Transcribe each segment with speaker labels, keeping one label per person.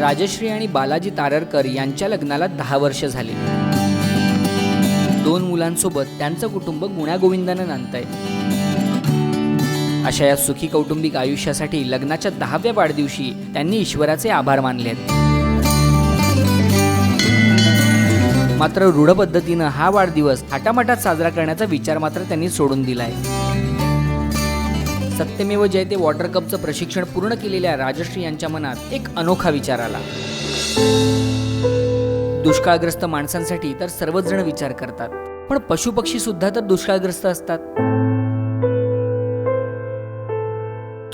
Speaker 1: राजश्री आणि बालाजी ताररकर यांच्या लग्नाला दहा वर्ष झाली. दोन मुलांसोबत त्यांचं कुटुंब गुण्यागोविंदानं नांदतंय. अशा या सुखी कौटुंबिक आयुष्यासाठी लग्नाच्या दहाव्या वाढदिवशी त्यांनी ईश्वराचे आभार मानले आहेत मात्र रूढ पद्धतीनं हा वाढदिवस थाटामाटात साजरा करण्याचा विचार मात्र त्यांनी सोडून दिलाय. सत्यमेव जयते वॉटर कपचं प्रशिक्षण पूर्ण केलेल्या राजश्री यांच्या मनात एक अनोखा विचार आला. दुष्काळग्रस्त माणसांसाठी तर सर्वच जण विचार करतात. पण पशुपक्षी सुद्धा तर दुष्काळग्रस्त असतात.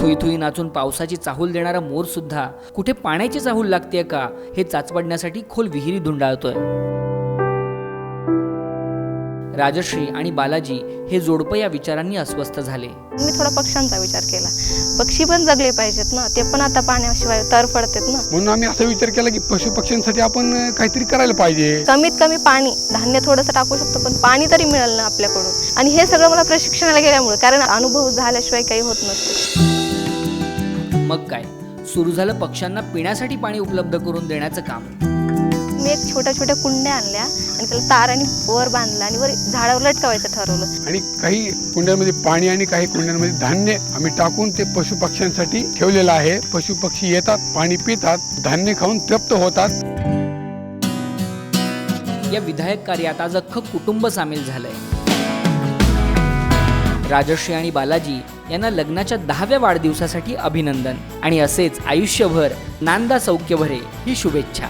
Speaker 1: थुई थुई नाचून पावसाची चाहूल देणारा मोर सुद्धा कुठे पाण्याची चाहूल लागते का हे चाचपडण्यासाठी खोल विहिरी धुंडाळतोय. राजश्री आणि बालाजी हे जोडपं या विचारांनी अस्वस्थ झाले.
Speaker 2: मी थोडा पक्ष्यांचा विचार केला. पक्षी पण जगले पाहिजेत ना ते पण आता पाण्याशिवाय तर पडतात ना.
Speaker 3: म्हणून आम्ही असा विचार केला की पशु पक्ष्यांसाठी आपण काहीतरी करायला पाहिजे.
Speaker 2: कमीत कमी पाणी धान्य थोडंसं टाकू शकतो पण पाणी तरी मिळेल ना आपल्याकडून. आणि हे सगळं मला प्रशिक्षणाला गेल्यामुळे कारण अनुभव झाल्याशिवाय काही होत नसतं.
Speaker 1: मग काय? सुरू झालं पक्ष्यांना पिण्यासाठी पाणी उपलब्ध करून देण्याचं काम.
Speaker 2: मी एक छोट्या छोट्या कुंड्या आणल्या आणि त्याला तार आणि वर बांधला आणि वर झाडावर लटकावायचं ठरवलं.
Speaker 3: आणि काही कुंड्यांमध्ये पाणी आणि काही कुंड्यांमध्ये धान्य आम्ही टाकून ते पशु पक्ष्यांसाठी ठेवलेलं आहे. पशु पक्षी येतात पाणी पितात धान्य खाऊन तृप्त होतात.
Speaker 1: या विधायक कार्यात आज अख्खं कुटुंब सामील झालंय. राजश्री आणि बालाजी यांना लग्नाच्या दहाव्या वाढदिवसासाठी अभिनंदन आणि असेच आयुष्यभर नांदा सौख्य भरे ही शुभेच्छा.